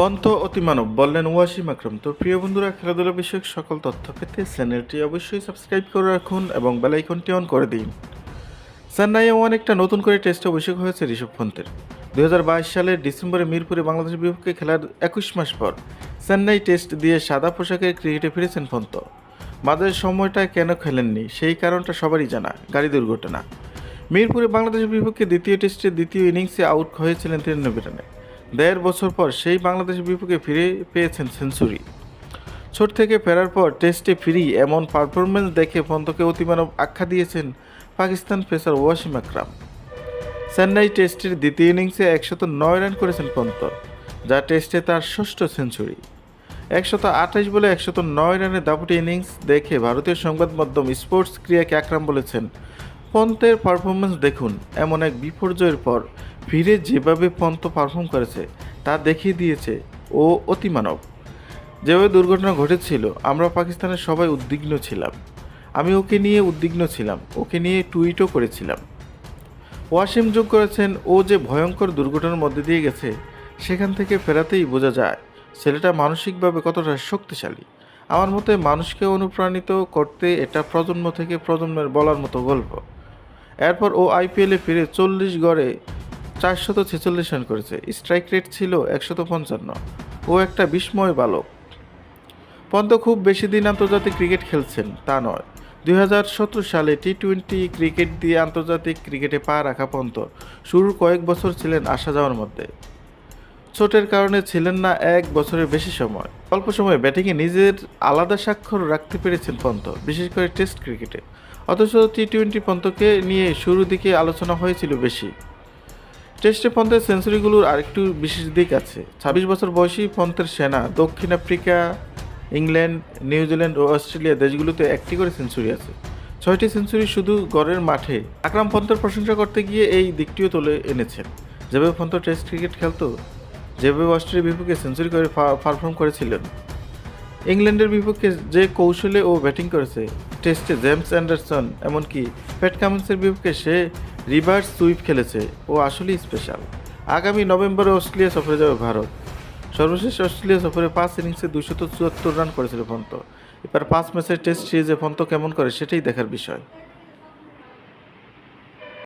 পন্থ অতিমানব বললেন, ওয়াসিম আকরম, তো প্রিয় বন্ধুরা, খেলাধুলা বিষয়ক সকল তথ্য পেতে চ্যানেলটি অবশ্যই সাবস্ক্রাইব করে রাখুন এবং বেলাইকনটি অন করে দিন। চেন্নাইয়ে অনেকটা নতুন করে টেস্ট অভিষেক হয়েছে ঋষভ পন্থের দুই সালের ডিসেম্বরে মিরপুরে বাংলাদেশের বিপক্ষে খেলার একুশ মাস পর চেন্নাই টেস্ট দিয়ে সাদা পোশাকে ক্রিকেটে ফিরেছেন পন্থ মাঝের সময়টা কেন খেলেননি? সেই কারণটা সবারই জানা, গাড়ি দুর্ঘটনা। মিরপুরে বাংলাদেশের বিপক্ষে দ্বিতীয় টেস্টে দ্বিতীয় ইনিংসে আউট হয়েছিলেন তিরানব্বই রানে। দেড় বছর পর সেই বাংলাদেশের বিপক্ষে ফিরে পেয়েছেন সেঞ্চুরি। ছোট থেকে ফেরার পর টেস্টে ফিরি এমন পারফরমেন্স দেখে পন্তকে অতিমানব আখ্যা দিয়েছেন পাকিস্তান পেসার ওয়াসিম আকরাম। চেন্নাই টেস্টের দ্বিতীয় ইনিংসে একশত নয় রান করেছেন পন্ত যা টেস্টে তার ষষ্ঠ সেঞ্চুরি। একশত আঠাশ বলে একশত নয় রানের দাপুটি ইনিংস দেখে ভারতীয় সংবাদ মাধ্যম স্পোর্টস ক্রিয়াকে আকরাম বলেছেন পন্তের পারফরমেন্স দেখুন, এমন এক বিপর্যয়ের পর ফিরে যেভাবে পন্ত পারফর্ম করেছে, তা দেখিয়ে দিয়েছে ও অতিমানব। যেভাবে দুর্ঘটনা ঘটেছিল, আমরা পাকিস্তানের সবাই উদ্বিগ্ন ছিলাম। আমি ওকে নিয়ে উদ্বিগ্ন ছিলাম, ওকে নিয়ে টুইটও করেছিলাম। ওয়াসিম যোগ করেছেন, ও যে ভয়ঙ্কর দুর্ঘটনার মধ্যে দিয়ে গেছে, সেখান থেকে ফেরাতেই বোঝা যায়, ছেলেটা মানসিকভাবে কতটা শক্তিশালী। আমার মতে মানুষকে অনুপ্রাণিত করতে এটা প্রজন্ম থেকে প্রজন্মের বলার মতো গল্প। এরপর ও আইপিএলে ফিরে চল্লিশ গড়ে চারশত ছেচল্লিশ রান করেছে। স্ট্রাইক রেট ছিল একশত পঞ্চান্ন। ও একটা বিস্ময় বালক। পন্ত খুব বেশি দিন আন্তর্জাতিক ক্রিকেট খেলছেন, তা নয়। দুই সালে টি টোয়েন্টি ক্রিকেট দিয়ে আন্তর্জাতিক ক্রিকেটে পা রাখা পন্ত শুরুর কয়েক বছর ছিলেন আসা যাওয়ার মধ্যে। চোটের কারণে ছিলেন না এক বছরের বেশি সময়। অল্প সময়ে ব্যাটিংয়ে নিজের আলাদা স্বাক্ষর রাখতে পেরেছেন পন্ত, বিশেষ করে টেস্ট ক্রিকেটে। অথচ টি টোয়েন্টি পন্তকে নিয়ে শুরুর দিকে আলোচনা হয়েছিল বেশি। টেস্টে পন্থের সেঞ্চুরিগুলোর আরেকটু বিশেষ দিক আছে। ছাব্বিশ বছর বয়সী পন্থের সেনা দক্ষিণ আফ্রিকা, ইংল্যান্ড, নিউজিল্যান্ড ও অস্ট্রেলিয়া দেশগুলোতে একটি করে সেঞ্চুরি আছে। ছয়টি সেঞ্চুরি শুধু গড়ের মাঠে। আকরাম পন্থের প্রশংসা করতে গিয়ে এই দিকটিও তুলে এনেছেন। যেভাবে পন্থ টেস্ট ক্রিকেট খেলতো যেভাবে অস্ট্রেলিয়ার বিপক্ষে সেঞ্চুরি করে পারফর্ম করেছিলেন। ইংল্যান্ডের বিপক্ষে যে কৌশলে ও ব্যাটিং করেছে টেস্টে জেমস অ্যান্ডারসন, এমনকি প্যাট কামিন্সের বিপক্ষে সে রিভার্স সুইপ খেলেছে ও আসলেই স্পেশাল আগামী নভেম্বরে অস্ট্রেলিয়া সফরে যাবে ভারত। সর্বশেষ অস্ট্রেলিয়া সফরে পাঁচ ইনিংসে দুশত চুয়াত্তর রান করেছিল পন্ত এবার পাঁচ ম্যাচের টেস্ট সিরিজে পন্ত কেমন করে সেটাই দেখার বিষয়।